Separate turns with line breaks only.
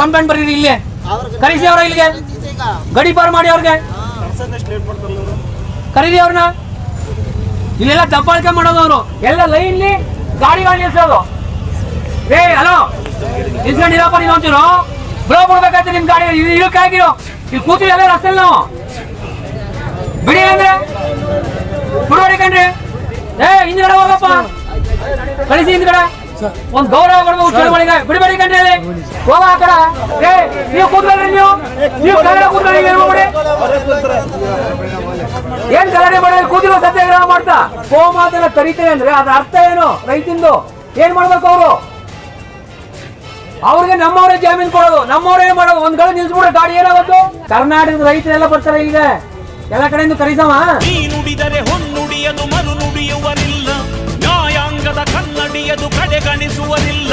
Complaint ಬರೀರಿ ಇಲ್ಲಿ. ಕರೀಸಿ ಅವ್ರ ಇಲ್ಲಿಗೆ. ಗಡಿಪಾರು ಮಾಡಿ ಅವ್ರಿಗೆ. ಕರೀರಿ ಅವ್ರನ್ನ. ಇಲ್ಲೆಲ್ಲ ದಬ್ಬಾಳಿಕೆ ಮಾಡೋದು ಅವರು. ಎಲ್ಲ ಲೈನ್ಲಿ ಗಾಡಿಗಳು ನಿಲ್ಸೋದು. ಏ ಹಲೋ. ನಿಲ್ಸ್ಕೊಂಡಿರಪ್ಪ ನೀನು ಅಂತೀರು? ಬ್ಲೋ ಬಿಡ್ಬೇಕಾಯ್ತು ನಿಮ್ ಗಾಡಿ. ಇಳಕ್ಕೆ ಆಗಿರೋ. ಇಲ್ಲಿ ಕೂತು ಎಲ್ಲ ರಸ್ತೆಲಿ ನಾವು. ಬಿಡಿ ಅಂದ್ರೆ. ಬಿಡೋಡಿ ಕಣ್ರಿ. ಏ ಹಿಂದ್ಗಡೆ ಹೋಗಪ್ಪ. ಕಳಿಸಿ ಹಿಂದ್ಗಡೆ. ಒಂದ್ ಗೌರವ ಕೊಡ್ಬೇಕು ಚಳವಳಿಗೆ. ಬಿಡಬೇಡಿ ಹೋಗ ಆ ಏ, ನೀವು ನೀವು. ನೀವು ಕೂತ್ಕೊಳ್ಳಿ ಏನ್ ಮಾಡ್ಬೇಡಿ ಏನ್ ಗಲಾಟೆ ಮಾಡಿ? ಕೂತಿರೋ ಸತ್ಯಾಗ್ರಹ ಮಾಡ್ತಾ. ಗೋಮಾತನ ಕರಿತೇನೆ ಅಂದ್ರೆ ಅದ್ರ ಅರ್ಥ ಏನು ರೈತಿಂದು? ಏನ್ ಮಾಡ್ಬೇಕು ಅವರು? ಅವ್ರಿಗೆ ನಮ್ಮವರೇ ಜಾಮೀನ್ ಕೊಡೋದು. ನಮ್ಮವರೇ ಮಾಡೋದು? ಒಂದ್ ಕಡೆ ನಿಲ್ಸ್ಬಿಟ್ರೆ ಗಾಡಿ ಏನಾಗುತ್ತೆ? ಕರ್ನಾಟಕದ ರೈತರೆಲ್ಲ ಬರ್ತಾರೆ ಈಗ. ಎಲ್ಲ ಕಡೆಯಿಂದ ಕರೀಸಮ್ಮ
ನೀ ನುಡಿದರೆ ಹೊನ್ನುಡಿಯದು ಮರು ನುಡಿಯುವರಿಲ್ಲ ನ್ಯಾಯಾಂಗದ ಕನ್ನಡಿಯದು ಕಡೆಗಣಿಸುವರಿಲ್ಲ